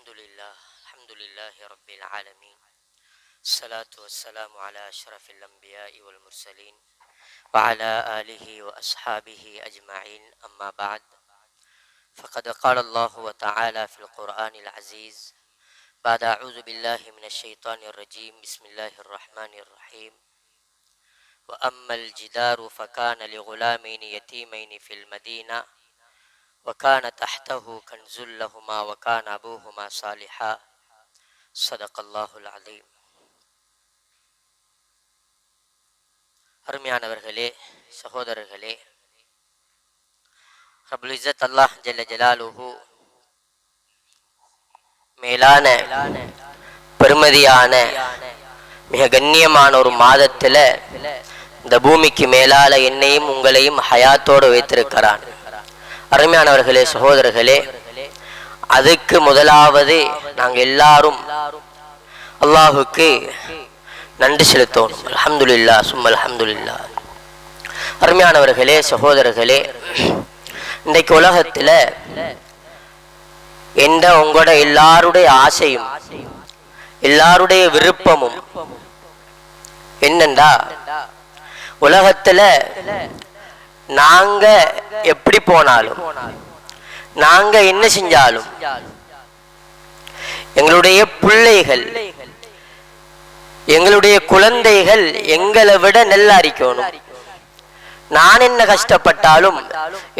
الحمد لله الحمد لله رب العالمين. الصلاة والسلام على أشرف الأنبياء والمرسلين وعلى آله وأصحابه أجمعين أما بعد. فقد قال الله تعالى في القرآن العزيز بعد أعوذ بالله من الشيطان الرجيم بسم الله الرحمن الرحيم. وأما الجدار فكان لغلامين يتيمين في المدينة وكان تحته كنز لهما وكان أبوهما صالحا صدق الله العظيم அருமையானவர்களே சகோதரர்களே ரபுல் இஸ்ஸத் அல்லாஹ் ஜல்ல ஜலாலுஹு மேலான பெருமதியான மிக கண்ணியமான ஒரு மாதத்துல இந்த பூமிக்கு மேலால என்னையும் உங்களையும் ஹயாத்தோடு வைத்திருக்கிறான் அருமையானவர்களே சகோதரர்களே அதுக்கு முதலாவது நாங்க எல்லாரும் அல்லாஹுக்கு நன்றி செலுத்தணும் அலமதுல்லா சும் அலமதுல்லா அருமையானவர்களே சகோதரர்களே இன்றைக்கு உலகத்துல எந்த உங்களோட எல்லாருடைய ஆசையும் எல்லாருடைய விருப்பமும் என்னண்டா உலகத்தில் நாங்க எப்படி போனாலும் நாங்க என்ன செஞ்சாலும் எங்களுடைய பிள்ளைகள் எங்களுடைய குழந்தைகள் எங்களை விட நெல்லாரிக்கணும். நான் என்ன கஷ்டப்பட்டாலும்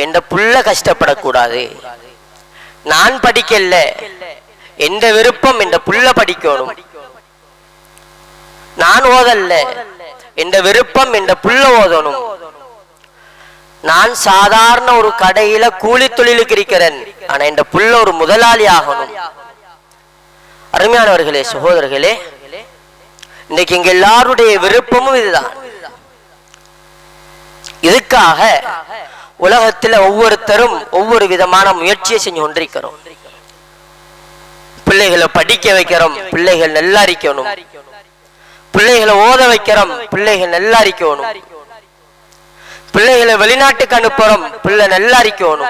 எந்த புள்ள கஷ்டப்படக்கூடாது. நான் படிக்கல எந்த விருப்பம் எந்த புள்ள படிக்கணும். நான் ஓதல்ல எந்த விருப்பம் எந்த புள்ள ஓதணும். நான் சாதாரண ஒரு கடையில கூலி தொழிலுக்கு இருக்கிறேன். ஆனா இந்த புள்ள ஒரு முதலாளி ஆகணும். அருமையானவர்களே சகோதரர்களே இன்னைக்கு இங்க எல்லாருடைய விருப்பமும் இதுதான். இதுக்காக உலகத்துல ஒவ்வொருத்தரும் ஒவ்வொரு விதமான முயற்சியை செஞ்சு கொண்டிருக்கிறோம். பிள்ளைகளை படிக்க வைக்கிறோம் பிள்ளைகள் நல்லாரிக்கணும் பிள்ளைகளை ஓத வைக்கிறோம் பிள்ளைகள் நல்லாரிக்கணும் பிள்ளைகளை வெளிநாட்டுக்கு அனுப்புறோம். பிள்ளை நல்லாரிக்கணும்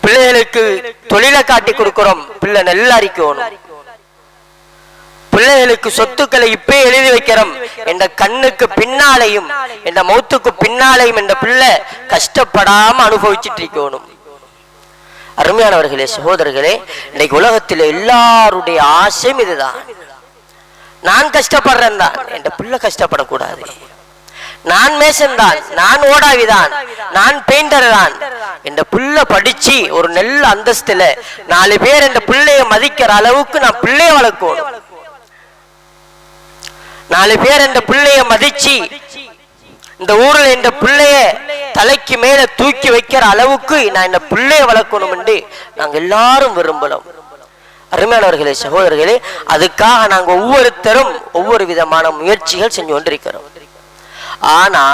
பிள்ளைகளுக்கு தொழிலை காட்டி கொடுக்கிறோம். பிள்ளை நல்லாரிக்கணும் பிள்ளைகளுக்கு சொத்துக்களை இப்பே எழுதி வைக்கிறோம். என்ற கண்ணுக்கு பின்னாலையும் என்ற மௌத்துக்கு பின்னாலையும் என்ற பிள்ளை கஷ்டப்படாம அனுபவிச்சுட்டு இருக்கணும். அருமையானவர்களே சகோதரர்களே இன்னைக்கு உலகத்தில் எல்லாருடைய ஆசையும் இதுதான். நான் கஷ்டப்படுறேன் தான். என் பிள்ளை கஷ்டப்படக்கூடாது. நான் மேசன் தான் நான் ஓடாவிதான் நான் பெயிண்டர் தான். இந்த புள்ள படிச்சு ஒரு நல்ல அந்தஸ்துல நாலு பேர் இந்த பிள்ளைய மதிக்கிற அளவுக்கு நான் பிள்ளைய வளர்க்கணும். நாலு பேர் இந்த பிள்ளைய மதிச்சு இந்த ஊர்ல இந்த பிள்ளைய தலைக்கு மேல தூக்கி வைக்கிற அளவுக்கு நான் இந்த பிள்ளைய வளர்க்கணும் என்று நாங்க எல்லாரும் விரும்பலாம் அருமையானவர்களே சகோதரர்களே அதுக்காக நாங்க ஒவ்வொருத்தரும் ஒவ்வொரு விதமான முயற்சிகள் செஞ்சு கொண்டிருக்கிறோம். ஆனா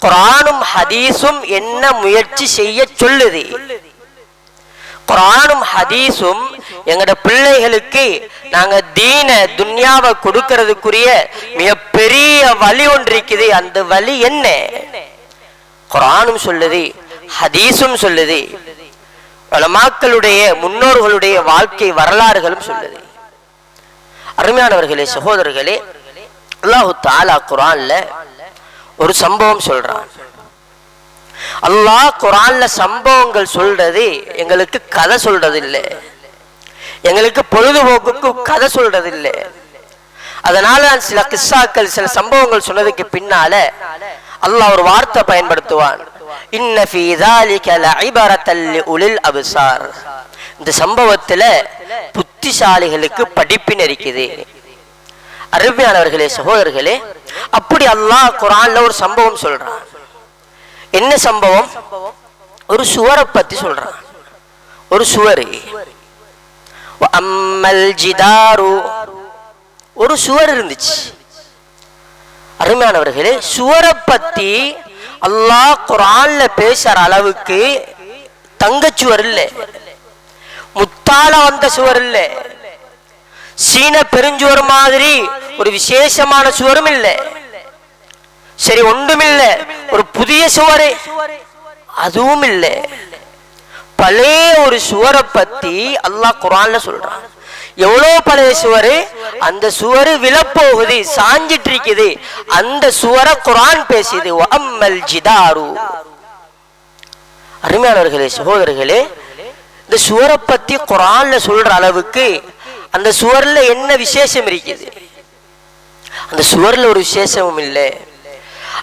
குரானும் ஹதீஸும் என்ன முயற்சி செய்ய சொல்லுது? குரானும் ஹதீஸும் எங்கட பிள்ளைகளுக்கு நாங்க தீன துன்யாவை கொடுக்கறதுக்குரிய மிகப்பெரிய வழி ஒன்று இருக்குது. அந்த வழி என்ன? குரானும் சொல்லுது ஹதீஸும் சொல்லுது. வளமாக்களுடைய முன்னோர்களுடைய வாழ்க்கை வரலாறுகளும் சொல்லுது. அருமையானவர்களே சகோதரர்களே அல்லாஹு தாலா குரான்ல ஒரு சம்பவம் சொல்றான். அல்லாஹ் குரான்ல சம்பவங்கள் சொல்றது எங்களுக்கு கதை சொல்றது இல்லை எங்களுக்கு பொழுதுபோக்குக்கு கதை சொல்றது இல்லை அதனால நான் சில கிஸ்ஸாக்கள் சில சம்பவங்கள் சொன்னதுக்கு பின்னால அல்லாஹ் ஒரு வார்த்தை பயன்படுத்துவான். இந்த சம்பவத்துல புத்திசாலிகளுக்கு படிப்பின் இருக்குது. அருமையானவர்களே சகோதரர்களே அப்படி அல்லாஹ் குரான்ல ஒரு சம்பவம் சொல்றான். என்ன சம்பவம்? ஒரு சுவரை பத்தி சொல்றான். ஒரு சுவர். அம்மல் ஜிதாரு. ஒரு சுவர் இருந்துச்சு. அருமையானவர்களே சுவரை பத்தி அல்லாஹ் குரான்ல பேசுற அளவுக்கு தங்கச்சுவர் இல்லை. முத்தால வந்த சுவர் இல்லை. சீன பெருஞ்சுவர் மாதிரி ஒரு விசேஷமான சுவரும் இல்லை. சரி ஒன்றுமில்ல. ஒரு புதிய சுவரு. அதுவும் இல்லை. பழைய ஒரு சுவரை பத்தி அல்லாஹ் குரான்ல சொல்றான். எவ்வளோ பழைய சுவரு? அந்த சுவரு விழப்போகுது சாஞ்சிட்டு இருக்குது அந்த சுவரை குரான் பேசியது அம்மல் ஜிதாரு. அருமையானவர்களே சகோதரர்களே இந்த சுவரை பத்தி குரான்ல சொல்ற அளவுக்கு அந்த சுவர்ல என்ன விசேஷம் இருக்குது? அந்த சுவர்ல ஒரு விசேஷமும் இல்லை.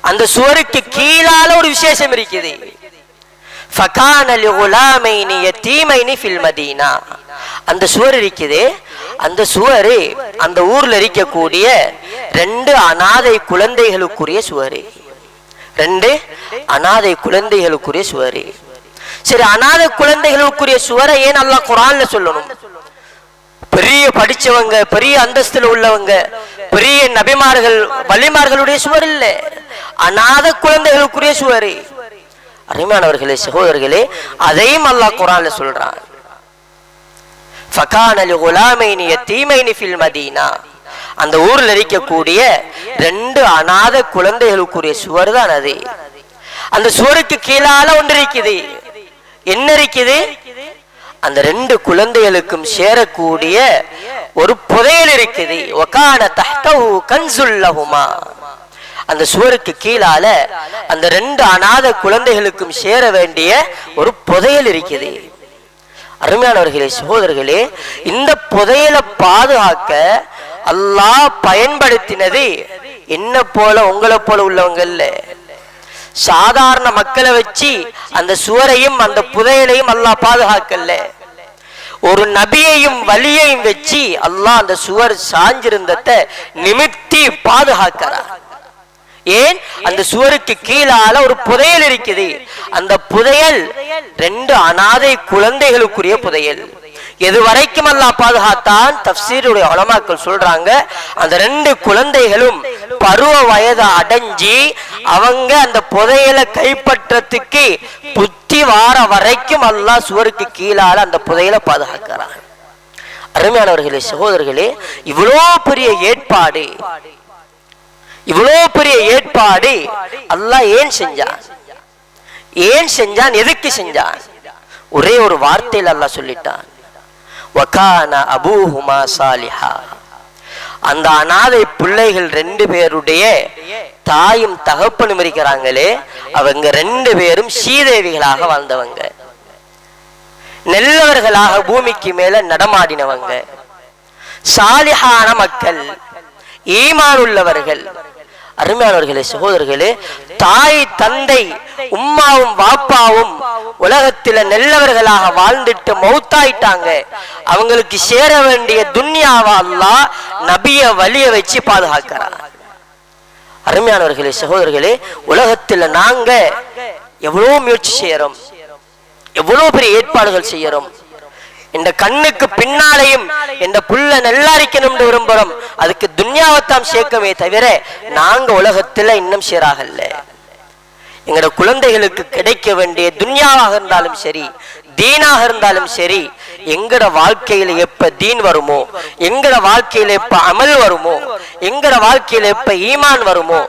அந்த சுவருக்கு கீழால ஒரு விசேஷம் இருக்குது. அந்த சுவர் இருக்குது. அந்த சுவர் அந்த ஊர்ல இருக்கக்கூடிய ரெண்டு அனாதை குழந்தைகளுக்குரிய சுவர். ரெண்டு அனாதை குழந்தைகளுக்குரிய சுவர். சரி அனாதை குழந்தைகளுக்குரிய சுவரை ஏன் நல்லா குரான்ல சொல்லணும்? பெரிய படிச்சவங்க பெரிய அந்தஸ்தில் உள்ளவங்க பெரிய நபிமார்கள் வலிமார்களுடைய சுவர் இல்ல. அநாத குழந்தைகளுக்குரிய சுவர். அருமையானவர்களே சகோதரர்களே அதையும் அல்லாஹ் குரான்ல சொல்றான். அந்த ஊர்ல இருக்கக்கூடிய ரெண்டு அநாத குழந்தைகளுக்குரிய சுவர் தான் அது. அந்த சுவருக்கு கீழால ஒன்று இருக்குது. என்ன இருக்குது? அந்த ரெண்டு குழந்தைகளுக்கும் சேரக்கூடிய ஒரு புதையல் இருக்குது. ஒகான தஹ்தஹு கன்சுல்லஹுமா அந்த சுவருக்கு கீழால அந்த ரெண்டு அநாத குழந்தைகளுக்கும் சேர வேண்டிய ஒரு புதையல் இருக்குது. அருமையானவர்களே சகோதரர்களே இந்த புதையலை பாதுகாக்க அல்லாஹ் பயன்படுத்தினது. என்ன போல உங்களை போல உள்ளவங்க இல்லை. சாதாரண மக்களை வச்சு அந்த சுவரையும் அந்த புதையலையும் அல்லாஹ் பாதுகாக்கல. ஒரு நபியையும் வலியையும் வச்சு அல்லாஹ் அந்த சுவர் சாஞ்சிருந்தத நிமித்தி பாதுகாக்கிறார். ஏன்? அந்த சுவருக்கு கீழால ஒரு புதையல் இருக்குது. அந்த புதையல் ரெண்டு அனாதை குழந்தைகளுக்குரிய புதையல். எது வரைக்கும் அல்லாஹ் பாதுகாத்தான் தப்சீருடைய உலமாக்கள் சொல்றாங்க. அந்த ரெண்டு குழந்தைகளும் பருவ வயதை அடைஞ்சி அவங்க அந்த புதையலை கைப்பற்றத்துக்கு புத்தி வார வரைக்கும் அல்லாஹ் சுவருக்கு கீழால அந்த புதையலை பாதுகாக்கிறான் அருமையானவர்களே சகோதரர்களே இவ்வளோ பெரிய ஏற்பாடு இவ்வளோ பெரிய ஏற்பாடு அல்லாஹ் ஏன் செஞ்சான்? ஏன் செஞ்சான்? எதுக்கு செஞ்சான்? ஒரே ஒரு வார்த்தையில் அல்லாஹ் சொல்லிட்டான். வக்கான அபூஹுமா சாலிஹா. அந்த அனாதை பிள்ளைகள் ரெண்டு பேருடைய தாயும் தகப்பனும் இருக்கிறாங்களே அவங்க ரெண்டு பேரும் ஸ்ரீதேவிகளாக வாழ்ந்தவங்க. நெல்லவர்களாக பூமிக்கு மேல நடமாடினவங்க. சாலிஹான மக்கள் ஈமான் உள்ளவர்கள். அருமையானவர்களே சகோதரர்களே தாய் தந்தை உம்மாவும் வாப்பாவும் உலகத்தில நல்லவர்களாக வாழ்ந்துட்டு மௌத்தாயிட்டாங்க. அவங்களுக்கு சேர வேண்டிய துன்யாவெல்லாம் நபிய வழிய வச்சு பாதுகாக்கிறாங்க அருமையானவர்களே சகோதரர்களே உலகத்துல நாங்க எவ்வளவு முயற்சி செய்யறோம் எவ்வளவு பெரிய ஏற்பாடுகள் செய்யறோம். இந்த கண்ணுக்கு பின்னாலையும் இந்த புல்ல நல்லாரிக்கணும்னு விரும்புறோம் அதுக்கு துன்யாவத்தாம் சேர்க்கமே தவிர நாங்க உலகத்துல இன்னும் சீராகல்ல எங்களோட குழந்தைகளுக்கு கிடைக்க வேண்டிய துன்யாவாக இருந்தாலும் சரி தீனாக இருந்தாலும் சரி எங்கட வாழ்க்கையில எப்ப தீன் வருமோ எங்கட வாழ்க்கையில எப்ப அமல் வருமோ எங்கட வாழ்க்கையில எப்ப ஈமான் வருமோ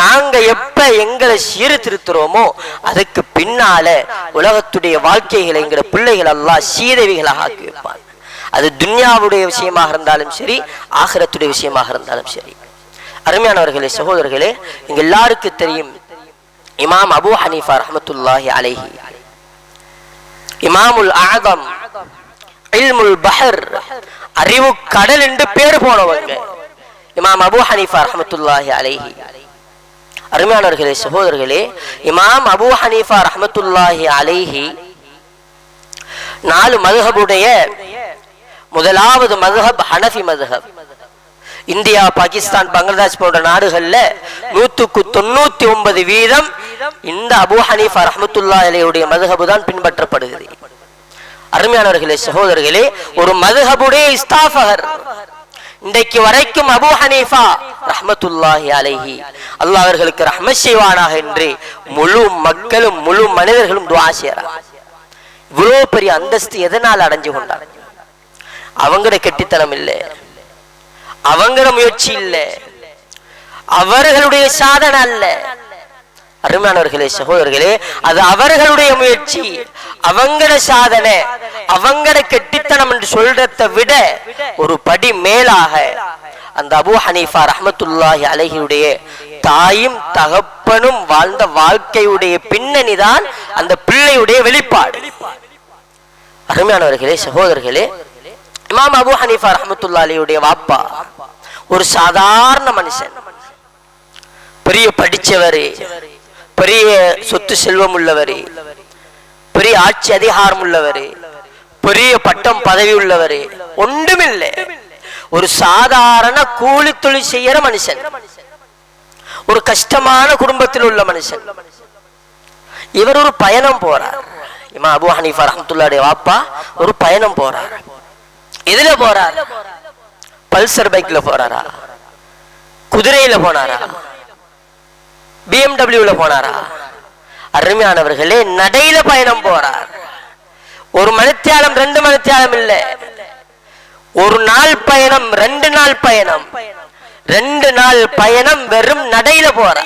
நாங்க எப்ப எங்களை சீர்திருத்துறோமோ அதுக்கு பின்னால உலகத்துடைய வாழ்க்கைகளை எங்கட பிள்ளைகள் எல்லாம் சீதவிகளாக ஆக்கி வைப்பான் அது துன்யாவுடைய விஷயமாக இருந்தாலும் சரி ஆகரத்துடைய விஷயமாக இருந்தாலும் சரி. அருமையானவர்களே சகோதரர்களே இங்க எல்லாருக்கும் தெரியும் இமாம் அபு ஹனீஃபா ரஹமத்துல்லாஹி அலைஹி இமாமுல் ஆதம் இல்முல் பஹர். அறிவு கடல் என்று பேர் போனவங்க. இமாம் அபு ஹனீஃபா ரஹமத்துல்லாஹி அலைஹி. அருமையானவர்களே சகோதரர்களே இமாம் அபு ஹனீஃபா ரஹமத்துல்லாஹி அலைஹி நாலு மதுஹபுடைய முதலாவது மதுஹப் ஹனஃபி மதுஹப். இந்தியா பாகிஸ்தான் பங்களாதேஷ் போன்ற நாடுகள்ல நூத்துக்கு தொண்ணூத்தி ஒன்பது வீதம் இந்த அபு ஹனீஃபா ரஹமத்துல்லா அலையுடைய மதுஹபு தான் பின்பற்றப்படுகிறது. அருமையானவர்களே சகோதரர்களே ஒரு மதுஹபுடைய இஸ்தாஃபகர். இன்றைக்கு வரைக்கும் அபு ஹனீஃபா ரஹமத்துல்லாஹி அலைஹி. அல்லாஹ் அவர்களுக்கு ரஹ்மத் செய்வானாக என்று முழு மக்களும் முழு மனிதர்களும் துவா செய்யறாங்க இவ்வளோ பெரிய அந்தஸ்து எதனால் அடைஞ்சு கொண்டார்? அவங்கட கெட்டித்தனம் இல்லை. அவங்கட முயற்சி இல்லை. அவர்களுடைய சாதனை அல்ல. அருமையானவர்களே சகோதரர்களே அது அவர்களுடைய முயற்சி. அவங்கட சாதனை. அவங்கட கெட்டித்தனம் என்று சொல்றதை விட ஒரு படி மேலாக அந்த அபூ ஹனீஃபா ரஹமத்துல்லாஹி அலஹியுடைய தாயும் தகப்பனும் வாழ்ந்த வாழ்க்கையுடைய பின்னணிதான் அந்த பிள்ளையுடைய வெளிப்பாடு. அருமையானவர்களே சகோதரர்களே இமாம் அபூ ஹனீஃபா ரஹமத்துல்லா அலியுடைய வாப்பா ஒரு சாதாரண மனுஷன். பெரிய படிச்சவர் பெரிய சொத்து செல்வம் உள்ளவர் பெரிய ஆட்சி அதிகாரம் உள்ளவர் பெரிய பட்டம் பதவி உள்ளவர் ஒன்றுமில்லை. ஒரு சாதாரண கூலி தொழில் செய்யற மனுஷன். ஒரு கஷ்டமான குடும்பத்தில் உள்ள மனுஷன். இவர் ஒரு பயணம் போறார். இமா அபு ஹனீஃபா ரஹமத்துல்லாடைய வாப்பா ஒரு பயணம் போறார். எதுல போறார்? பல்சர் பைக்ல போறாரா? குதிரையில போனாரா? பிஎம்டபிள்யூல போனாரா? அருமையானவர்களே நடையில பயணம் போறார். ஒரு மணித்தியாலம் ரெண்டு மணித்தியாலம் இல்ல. ஒரு நாள் பயணம் ரெண்டு நாள் பயணம். ரெண்டு நாள் பயணம் வெறும் நடையில போற.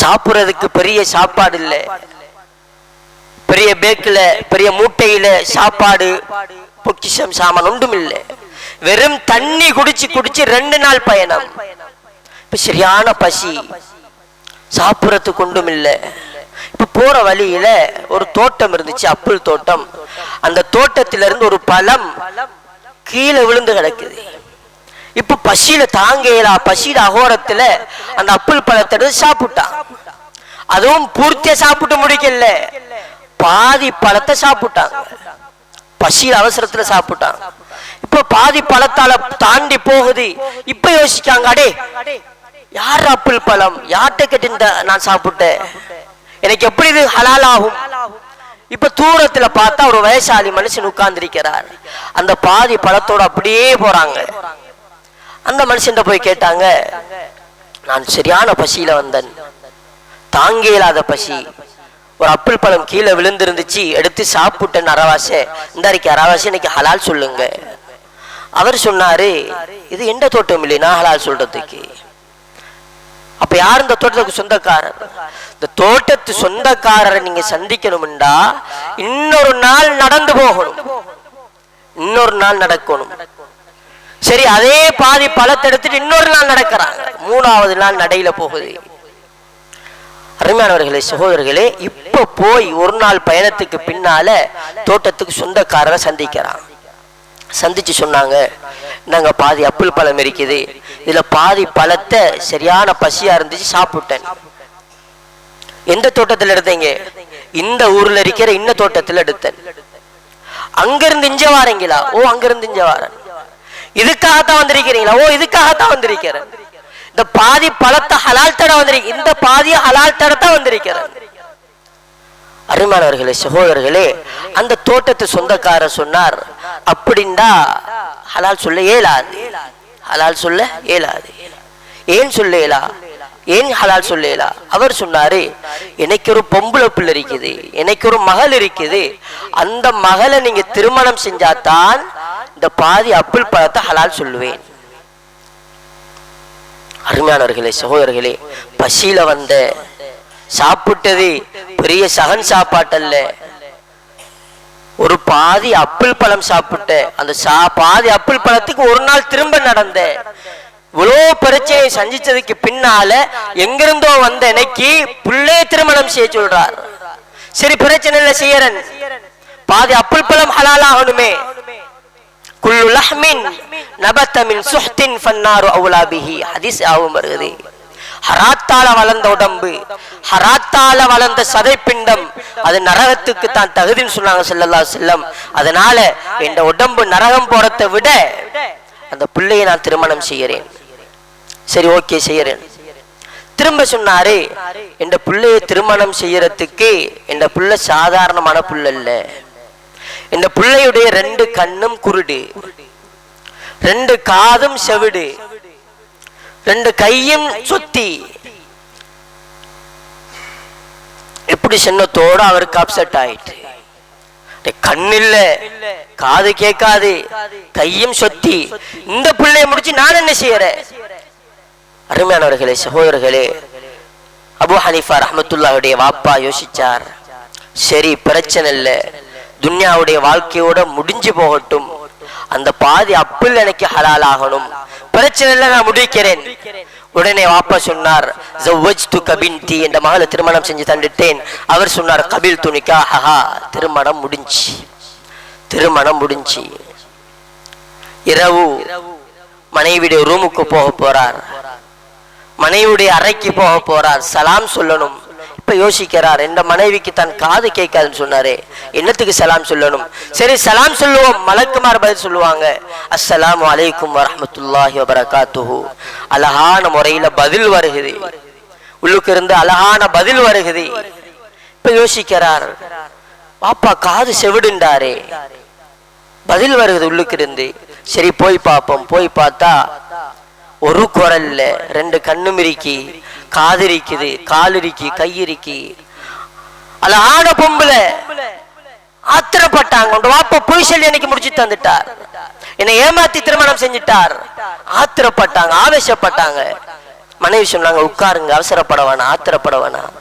சாப்பிடுறதுக்கு பெரிய சாப்பாடு இல்ல. பெரிய பேக்கில் பெரிய மூட்டையில சாப்பாடு பொக்கிஷம் சாமான் ஒன்றும் இல்லை. வெறும் தண்ணி குடிச்சு குடிச்சு ரெண்டு நாள் பயணம். இப்ப சரியான பசி. சாப்பிடறதுக்கு ஒன்றும் இல்லை. இப்போ போகிற வழியில் ஒரு தோட்டம் இருந்துச்சு அப்புள் தோட்டம். அந்த தோட்டத்திலிருந்து ஒரு பழம் கீழே விழுந்து கிடக்குது. இப்போ பசியில் தாங்கலா பசியில் அகோரத்தில் அந்த அப்புள் பழத்தை எடுத்து சாப்பிட்டான் அதுவும் பூர்த்தியாக சாப்பிட்டு முடிக்கல. பாதி பழத்தை சாப்பிட்டாங்க. பசியில் அவசரத்தில் சாப்பிட்டான் இப்போ பாதி பழத்தால தாண்டி போகுது. இப்போ யோசிக்காங்க அடே யார் அப்புள் பழம்? யார்கிட்ட கேட்டு நான் சாப்பிட்டேன்? எனக்கு எப்படி இது ஹலால் ஆகும் இப்ப தூரத்துல பார்த்தா ஒரு வயசாளி மனுஷன் உட்கார்ந்திருக்கிறார். அந்த பாதி பழத்தோட அப்படியே போறாங்க. அந்த மனுஷன் போய் கேட்டாங்க நான் சரியான பசியில வந்தேன். தாங்க இல்லாத பசி. ஒரு அப்பிள் பழம் கீழே விழுந்திருந்துச்சு எடுத்து சாப்பிட்டேன் அரவாசை. இந்த அறிக்கை அரவாசை இன்னைக்கு ஹலால் சொல்லுங்க. அவர் சொன்னாரு இது எந்த தோட்டம் இல்லைனா ஹலால் சொல்றதுக்கு. அப்ப யார் இந்த தோட்டத்துக்கு சொந்தக்காரர்? இந்த தோட்டத்து சொந்தக்காரரை நீங்க சந்திக்கணும்டா இன்னொரு நாள் நடந்து போகணும். இன்னொரு நாள் நடக்கணும். சரி அதே பாதி பழத்தை எடுத்துட்டு இன்னொரு நாள் நடக்கிறாங்க. மூணாவது நாள் நடையில போகுது. அருமையானவர்களே சகோதரர்களே இப்ப போய் ஒரு நாள் பயணத்துக்கு பின்னால தோட்டத்துக்கு சொந்தக்காரரை சந்திக்கிறான். சந்திச்சு சொன்னாங்க. நாங்க பாதி அப்பிள் பழம் இருக்குது இதுல பாதி பழத்தை சரியான பசியா இருந்துச்சு சாப்பிட்டேன். எந்த தோட்டத்துல எடுத்தீங்க? இந்த ஊர்ல இருக்கிற இந்த தோட்டத்துல எடுத்தேன். அங்கிருந்து இஞ்ச வாரீங்களா? ஓ அங்கிருந்து இஞ்ச வாரன். இதுக்காகத்தான் வந்திருக்கிறீங்களா? ஓ இதுக்காகத்தான் வந்திருக்கிறேன். இந்த பாதி பழத்தை ஹலால் தட வந்திருக்க இந்த பாதி ஹலால் தடத்தான் வந்திருக்கிறேன். அருமையானவர்களே சகோதரர்களே அந்த தோட்டத்து சொந்தக்காரர் சொன்னார் அப்படின்டா ஹலால் சொல்ல இயலாது. ஹலால் சொல்ல இயலாது. ஏன் சொல்ல இயலா? ஏன் ஹலால் சொல்ல இயலா? அவர் சொன்னாரு எனக்கு ஒரு பொம்பளை பிள்ளை இருக்குது. எனக்கு ஒரு மகள் இருக்குது. அந்த மகளை நீங்க திருமணம் செஞ்சாதான் இந்த பாதி அப்பிள் பழத்தை ஹலால் சொல்லுவேன். அருமையானவர்களே சகோதரர்களே பசியில வந்த சாப்பிட்டது பெரிய சகன் சாப்பாட்டல்ல. ஒரு பாதி அப்பிள் பழம் சாப்பிட்ட அந்த சா பாதி அப்பிள் பழத்துக்கு ஒரு நாள் திரும்ப நடந்த இவ்வளோ பிரச்சனையை சந்திச்சதுக்கு பின்னால எங்கிருந்தோ வந்த எனக்கு புள்ளே திருமணம் செய்ய சொல்றார். சரி பிரச்சனை இல்லை செய்யறன். பாதி அப்பிள் பழம் ஹலால் ஆகணுமே. குல்லு லஹ்மின் நபத்த சுஹ்தின் ஃபன்னாரு அவுலாபிஹி ஹதீஸ் ஆகும் வருகிறது ஹராத்தால வளர்ந்த உடம்பு ஹராத்தால வளர்ந்த சதைப்பிண்டம் அது நரகத்துக்கு தான் தகுதின்னு சொன்னாங்க செல்லல்லா செல்லம் அதனால இந்த உடம்பு நரகம் போறதை விட அந்த பிள்ளையை நான் திருமணம் செய்கிறேன் சரி ஓகே செய்யறேன். திரும்ப சொன்னாரு இந்த பிள்ளையை திருமணம் செய்யறதுக்கு இந்த பிள்ளை சாதாரணமான புள்ள இல்ல இந்த பிள்ளையுடைய ரெண்டு கண்ணும் குருடு ரெண்டு காதும் செவிடு ரெண்டு கையும் சுத்தி. எப்படி சின்னத்தோட அவருக்கு அப்செட் ஆயிட்டு. கண்ணில்ல இல்ல காது கேட்காது கையும் சொத்தி. இந்த பிள்ளைய முடிச்சு நான் என்ன செய்யறேன்? அருமையானவர்களே சகோதரர்களே அபு ஹனீஃபா ரஹமத்துல்லாவுடைய வாப்பா யோசிச்சார். சரி பிரச்சனை இல்லை. துன்யாவுடைய வாழ்க்கையோட முடிஞ்சு போகட்டும். அந்த பாதி அப்பில் எனக்கு ஹலால் ஆகணும். பிரச்சனை நான் முடிக்கிறேன். உடனே வாப்பா சொன்னார் "ஜவ்வஜ்து கபின்தி என்ற மகளை திருமணம் செஞ்சு தந்துட்டேன். அவர் சொன்னார் கபில் துணிக்கா ஹஹா திருமணம் முடிஞ்சு திருமணம் முடிஞ்சு. இரவு மனைவியுடைய ரூமுக்கு போக போறார். மனைவியுடைய அறைக்கு போக போறார். சலாம் சொல்லணும். இப்ப யோசிக்கிறார். இந்த மனைவிக்கு தன் காது கேட்காதுன்னு சொன்னாரே. என்னத்துக்கு சலாம் சொல்லணும்? சரி சலாம் சொல்லுவோம். மலக்குமார் பதில் சொல்லுவாங்க. அஸ்ஸலாமு வலைக்கும் வரமத்துல்லாஹி வபரகாத்துஹு. அழகான முறையில பதில் வருகுது. உள்ளுக்கு இருந்து அழகான பதில் வருகுது. இப்ப யோசிக்கிறார். பாப்பா காது செவிடுண்டாரே பதில் வருகுது உள்ளுக்கு இருந்து. சரி போய் பார்ப்போம் போய் பார்த்தா ஒரு குரல்ல ரெண்டு கண்ணும் இருக்கி காது இருக்குது கால் இருக்கி கை இருக்கி அழகான பொம்பளை ஆத்திரப்பட்டாங்க. உங்க வாப்பா பொய் சொல்லி எனக்கு முடிச்சு தந்துட்டார். என்னை ஏமாத்தி திருமணம் செஞ்சிட்டார். ஆத்திரப்பட்டாங்க ஆவேசப்பட்டாங்க. மனைவி சொன்னாங்க உட்காருங்க அவசரப்பட வேணாம் ஆத்திரப்பட வேணாம்.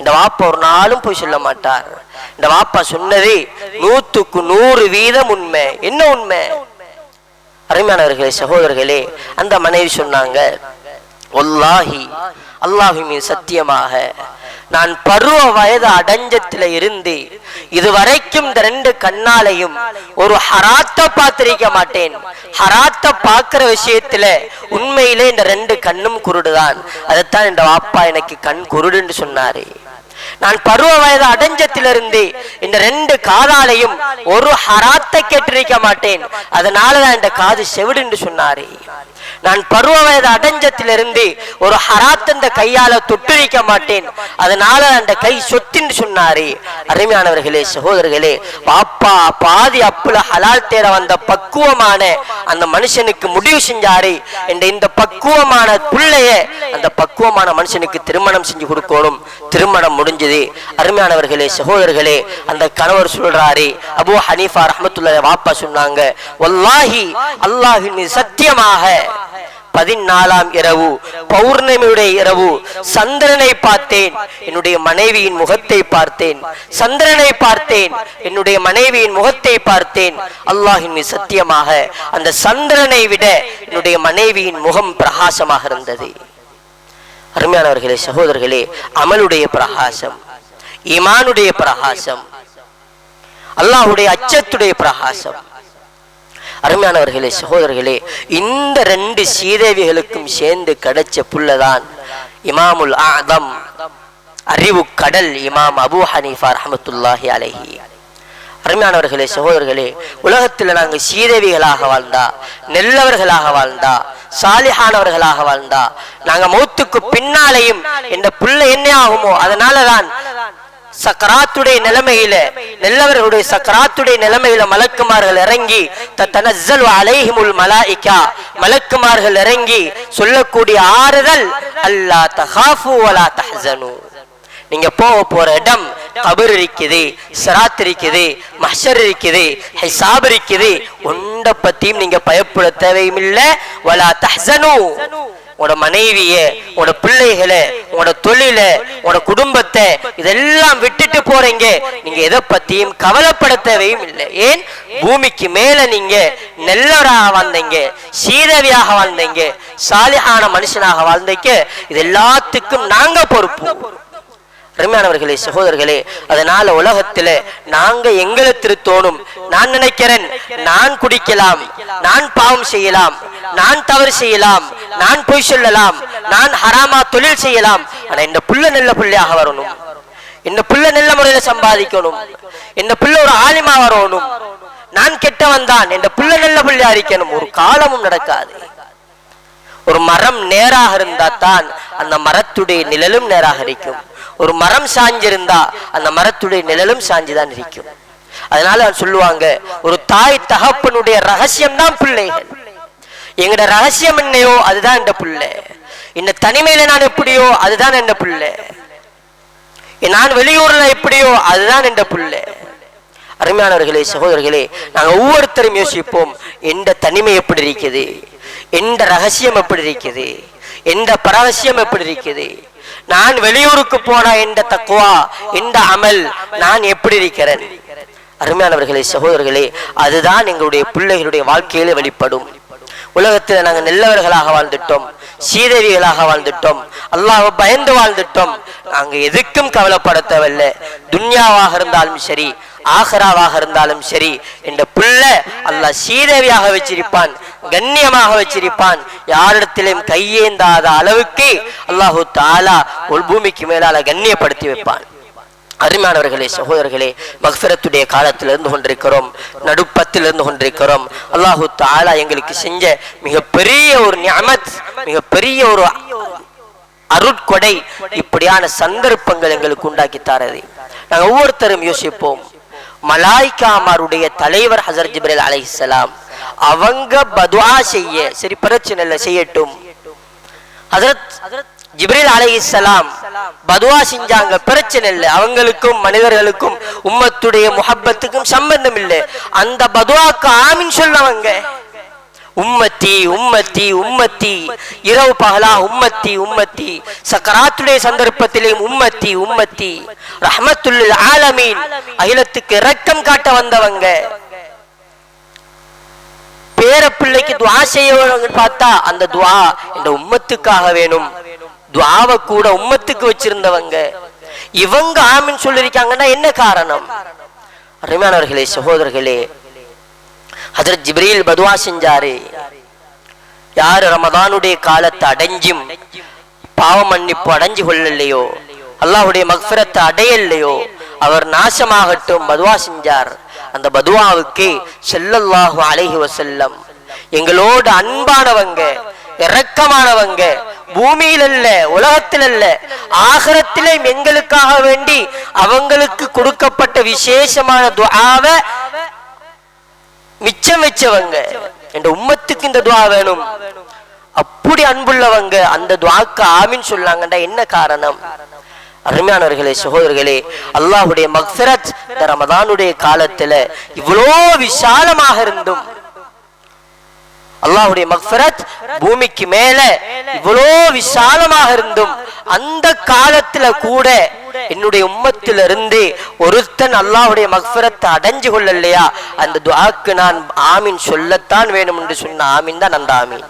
இந்த வாப்பா ஒரு நாளும் போய் சொல்ல மாட்டார். இந்த வாப்பா சொன்னது நூத்துக்கு நூறு வீதம் உண்மை. என்ன உண்மை? அருமையானவர்களே சகோதரர்களே அந்த மனைவி சொன்னாங்க ஒல்லாஹி அல்லாஹுமே சத்தியமாக நான் பருவ வயது அடைஞ்சத்துல இருந்து இதுவரைக்கும் இந்த ரெண்டு கண்ணாலையும் ஒரு ஹராத்த பார்த்திருக்க மாட்டேன். ஹராத்த பார்க்கிற விஷயத்துல உண்மையிலே இந்த ரெண்டு கண்ணும் குருடுதான். அதைத்தான் இந்த வாப்பா எனக்கு கண் குருடுன்னு சொன்னாரு. நான் பருவ வயது அடைஞ்சத்திலிருந்து இந்த ரெண்டு காதாலையும் ஒரு ஹராத்தை கேட்டிருக்க மாட்டேன். அதனாலதான் இந்த காது செவிடுன்னு சொன்னாரு. நான் பருவ வயது அடைஞ்சத்திலிருந்து ஒரு ஹராத் அந்த கையால தொட்டிருக்க மாட்டேன். அதனால அந்த கை சொத்தின்னு சொன்னாரு. அருமையானவர்களே சகோதரர்களே பாப்பா பாதி அப்புல ஹலால் தேர வந்த பக்குவமான அந்த மனுஷனுக்கு முடிவு செஞ்சாரு. என்ற இந்த பக்குவமான பிள்ளைய அந்த பக்குவமான மனுஷனுக்கு திருமணம் செஞ்சு கொடுக்கணும். திருமணம் முடிஞ்சது. அருமையானவர்களே சகோதரர்களே அந்த கணவர் சொல்றாரு அபு ஹனீஃபா ரஹமத்துல்ல வாப்பா சொன்னாங்க வல்லாஹி அல்லாஹின் சத்தியமாக பதினாலாம் இரவு பௌர்ணமியுடைய இரவு சந்திரனை பார்த்தேன். என்னுடைய மனைவியின் முகத்தை பார்த்தேன். சந்திரனை பார்த்தேன். என்னுடைய மனைவியின் முகத்தை பார்த்தேன். அல்லாஹின் மீது சத்தியமாக அந்த சந்திரனை விட என்னுடைய மனைவியின் முகம் பிரகாசமாக இருந்தது. அருமையானவர்களே சகோதரர்களே அமலுடைய பிரகாசம் ஈமானுடைய பிரகாசம் அல்லாஹுடைய அச்சத்துடைய பிரகாசம் அருமையானவர்களே சகோதரர்களே இந்த ரெண்டு சீதேவிகளுக்கும் சேர்ந்து கிடைச்ச புள்ளதான் இமாமுல் ஆதம் அறிவு கடல் இமாம் அபூ ஹனீஃபா ரஹமத்துல்லாஹி அலஹி. அருமையானவர்களே சகோதரர்களே உலகத்தில் நாங்கள் சீதேவிகளாக வாழ்ந்தா நெல்லவர்களாக வாழ்ந்தா சாலிஹானவர்களாக வாழ்ந்தா நாங்க மௌத்துக்கு பின்னாலேயும் இந்த புள்ள என்ன ஆகுமோ அதனாலதான் சக்கராத்துடைய நிலைமையில நல்லவர்களுடைய சக்கராத்துடைய நிலைமையில மலக்குமார்கள் இறங்கி தத்தனஸ்ஸலு அலைஹிமுல் மலாய்க்கா மலக்குமார்கள் இறங்கி சொல்லக்கூடிய ஆறுதல் அல்லா தஹாஃபு வலா தஹசனு. நீங்க போக போற இடம் கபர் இருக்குது சராத் இருக்குது மஷர் இருக்குது ஹிசாப் இருக்குது. ஒண்ட பத்தியும் நீங்க பயப்பட தேவையுமில்லை வலா தஹ்சனு. உன்னோட மனைவிய உன்னோட பிள்ளைகளை உன்னோட தொழில உன்னோட குடும்பத்தை இதெல்லாம் விட்டுட்டு போறீங்க. நீங்க எதை பத்தியும் கவலைப்பட தேவையும் இல்லை. ஏன்? பூமிக்கு மேல நீங்க நெல்லராக வாழ்ந்தீங்க சீதவியாக வாழ்ந்தீங்க சாலிஹான மனுஷனாக வாழ்ந்தீங்க இது எல்லாத்துக்கும் நாங்க பொறுப்பு. அருமையானவர்களே சகோதரர்களே அதனால உலகத்துல நாங்க எங்களை திருத்தோணும் நான் நினைக்கிறேன் நான் குடிக்கலாம் நான் பாவம் செய்யலாம் நான் தவறு செய்யலாம் நான் பொய் சொல்லலாம் நான் ஹராமா தொழில் செய்யலாம். ஆனா இந்த புள்ள நல்ல புள்ளையாக வரணும். இந்த புள்ள நல்ல முறையில சம்பாதிக்கணும். இந்த புள்ள ஒரு ஆலிமா வரணும். நான் கெட்டவன் தான். இந்த புள்ள நல்ல புள்ளையா இருக்கணும். ஒரு காலமும் நடக்காது. ஒரு மரம் நேராக இருந்தா தான் அந்த மரத்துடைய நிழலும் நேராக இருக்கும். ஒரு மரம் சாஞ்சிருந்தா அந்த மரத்துடைய நிழலும் சாஞ்சுதான் இருக்கும். அதனால சொல்லுவாங்க ஒரு தாய் தகப்பனுடைய ரகசியம் தான் பிள்ளைகள் எங்கட ரகசியம் என்னையோ அதுதான் இந்த புள்ள. என்ன தனிமையில நான் எப்படியோ அதுதான் இந்த புள்ள. நான் வெளியூர்ல எப்படியோ அதுதான் இந்த புள்ள. அருமையானவர்களே சகோதரர்களே நாங்கள் ஒவ்வொருத்தரும் யோசிப்போம் எந்த தனிமை எப்படி இருக்குது? எந்த ரகசியம் எப்படி இருக்குது? எந்த பரகசியம் எப்படி இருக்குது? நான் வெளியூருக்கு போனா இந்த தக்குவா இந்த அமல் நான் எப்படி இருக்கிறேன்? அருமையானவர்களே சகோதரர்களே அதுதான் எங்களுடைய பிள்ளைகளுடைய வாழ்க்கையில வெளிப்படும். உலகத்தில் நாங்கள் நல்லவர்களாக வாழ்ந்துட்டோம் சீதவிகளாக வாழ்ந்துட்டோம் அல்லாஹ் பயந்து வாழ்ந்துட்டோம். நாங்கள் எதுக்கும் கவலைப்பட தேவையில்லை துன்யாவாக இருந்தாலும் சரி ஆஹராவாக இருந்தாலும் சரி இந்த பிள்ளை அல்லாஹ் சீதேவியாக வச்சிருப்பான் கண்ணியமாக வச்சிருப்பான். யாரிடத்திலும் கையேந்தாத அளவுக்கு அல்லாஹு தாலா ஒரு பூமிக்கு மேலால கண்ணியப்படுத்தி வைப்பான். அருமையானவர்களே சகோதரர்களே மக்ஃபிரத்துடைய காலத்தில் இருந்து கொண்டிருக்கிறோம் நடுப்பத்தில் இருந்து கொண்டிருக்கிறோம். அல்லாஹு தாலா எங்களுக்கு செஞ்ச மிகப்பெரிய ஒரு நியமத் மிகப்பெரிய ஒரு அருட்கொடை இப்படியான சந்தர்ப்பங்கள் எங்களுக்கு உண்டாக்கி தாரது. நாங்கள் ஒவ்வொருத்தரும் யோசிப்போம். மலாய்க்காமாருடைய தலைவர் ஹசர் ஜிப்ரேல் அலைஹிஸ்ஸலாம் அவங்க பதுவா செய்ய சரி பிரச்சனை இல்லை செய்யட்டும். ஹசரத் ஜிப்ரீல் அலைஹிஸ்ஸலாம் பதுவா செஞ்சாங்க. பிரச்சனை இல்லை. அவங்களுக்கும் மனிதர்களுக்கும் உம்மத்துடைய முஹப்பத்துக்கும் சம்பந்தம் இல்லை. அந்த பதுவாக்கு ஆமின்னு சொல்லவங்க உம்மத்தி உம்மத்தி உம்மத்தி. இரவு பகலா உம்மத்தி உம்மத்தி. சக்கராத்துடைய சந்தர்ப்பத்திலேயும் உம்மத்தி உம்மத்தி. ரஹமத்துல்லில் ஆலமீன். அகிலத்துக்கு இரக்கம் காட்ட வந்தவங்க. பேர பிள்ளைக்கு துவா செய்யவங்க பார்த்தா அந்த துவா இந்த உம்மத்துக்காக வேணும். துவாவை கூட உம்மத்துக்கு வச்சிருந்தவங்க. இவங்க ஆமின்னு சொல்லியிருக்காங்கன்னா என்ன காரணம்? அருமையானவர்களே சகோதரர்களே ஹஜரத் ஜிப்ரீல் பதுவா செஞ்சாரு. யாரு ரமதானுடைய காலத்தை அடைஞ்சும் பாவ மன்னிப்பு அடைஞ்சு கொள்ளலையோ? அல்லாஹ்வுடைய மக்ஃபிரத்தை அடையலையோ? அவர் நாசமாகட்டும் பதுவா செஞ்சார். அந்த பதுவாவுக்கு செல்லல்லாஹு அலைஹி வசல்லம் எங்களோடு அன்பானவங்க இரக்கமானவங்க. பூமியில் அல்ல உலகத்தில் அல்ல ஆகரத்திலே எங்களுக்காக வேண்டி அவங்களுக்கு கொடுக்கப்பட்ட விசேஷமான துவாவ மிச்சம் வச்சவங்க. என்ற உம்மத்துக்கு இந்த துவா வேணும். அப்படி அன்புள்ளவங்க அந்த துவாக்கு ஆமின்னு சொல்லாங்கடா என்ன காரணம்? அருமையானவர்களே சகோதரர்களே அல்லாஹுடைய மக்சரத் இந்த ரமதானுடைய காலத்துல இவ்வளோ விசாலமாக இருந்தும் அல்லாஹுடைய மக்ஃபரத் பூமிக்கு மேல இவ்வளோ விசாலமாக இருந்தும் அந்த காலத்துல கூட என்னுடைய உம்மத்தில இருந்து ஒருத்தன் அல்லாஹுடைய மக்ஃபரத்தை அடைஞ்சு கொள்ளலையா? அந்த துவாக்கு நான் ஆமீன் சொல்லத்தான் வேணும் என்று சொன்ன ஆமீன் தான் அந்த ஆமீன்.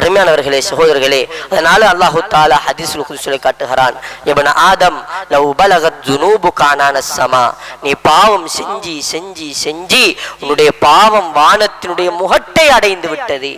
அருமையானவர்களே சகோதரர்களே அதனால அல்லாஹு தாலா ஹதீஸுல் குதிசுலை காட்டுகிறான் இவன் ஆதம் லவ் பலகத் ஜுனூபு கானான சமா. நீ பாவம் செஞ்சி செஞ்சி செஞ்சி உன்னுடைய பாவம் வானத்தினுடைய முகட்டை அடைந்து விட்டது.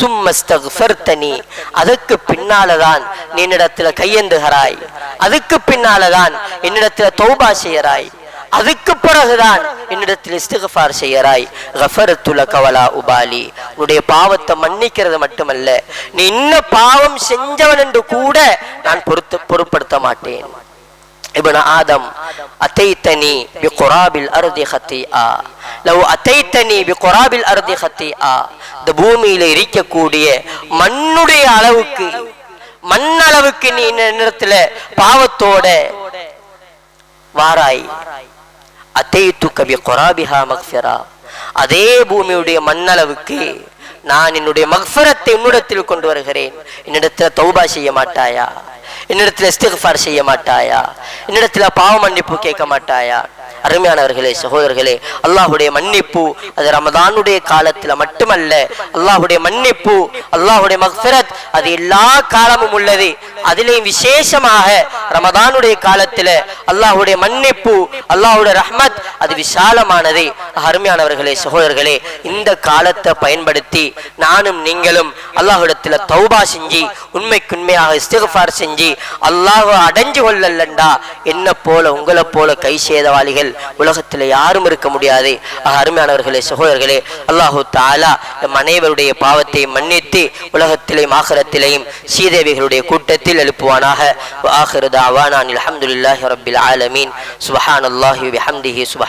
சும்மஸ்தகுஃபர்தனி அதுக்கு பின்னாலதான் நீ என்னிடத்துல கையெந்துகிறாய். அதுக்கு பின்னாலதான் என்னிடத்துல தௌபா செய்கிறாய். அதுக்கு பிறகுதான் என்னிடத்தில் இஸ்திகஃபார் செய்யறாய் கஃபரத்து லக வலா உபாலி உன்னுடைய பாவத்தை மன்னிக்கிறது மட்டுமல்ல நீ இன்ன பாவம் செஞ்சவன் என்று கூட நான் பொறுத்து பொருட்படுத்த மாட்டேன் ابن آدم أتيتني بقراب الأرض خطيئا لو أتيتني بقراب الأرض خطيئا இந்த பூமியில இருக்கக்கூடிய மண்ணுடைய அளவுக்கு மண்ணளவுக்கு நீ நேரத்துல பாவத்தோட வாராய் அத்தேத்து கபி கொராபிஹா மக்ஃபிரா. அதே பூமியுடைய மண்ணளவுக்கு நான் என்னுடைய மக்ஃபரத்தை உன்னிடத்தில் கொண்டு வருகிறேன். என்னிடத்தில் தௌபா செய்ய மாட்டாயா? என்னிடத்தில் இஸ்திஃபார் செய்ய மாட்டாயா? என்னிடத்தில் பாவ மன்னிப்பு கேட்க மாட்டாயா? அருமையானவர்களே சகோதரர்களே அல்லாஹுடைய மன்னிப்பு அது ரமதானுடைய காலத்தில் மட்டுமல்ல அல்லாஹுடைய மன்னிப்பு அல்லாஹுடைய மக்ஃபிரத் அது எல்லா காலமும் உள்ளது. அதிலேயும் விசேஷமாக ரமதானுடைய காலத்தில் அல்லாஹுடைய மன்னிப்பு அல்லாஹுடைய ரஹ்மத் அது விசாலமானது. அருமையானவர்களே சகோதரர்களே இந்த காலத்தை பயன்படுத்தி நானும் நீங்களும் அல்லாஹிடத்தில் தௌபா செஞ்சு உண்மைக்கு உண்மையாக இஸ்திகஃபார் செஞ்சு அல்லாஹ் அடைஞ்சு கொள்ளல்லண்டா என்ன போல உங்களை போல கை சேதவாளிகள் உலகத்தில் யாரும் இருக்க முடியாது. அருமையானவர்களே சகோதரர்களே அல்லாஹு தாலா நம் அனைவருடைய பாவத்தை மன்னித்து உலகத்திலையும் ஆகரத்திலேயும் சீதேவிகளுடைய கூட்டத்தில் எழுப்புவானாக. ஆஹிருதாவானான் அலமதுல்லாஹி ரபில் ஆலமீன். சுபஹான் அல்லாஹி ஹம்திஹி சுபஹ்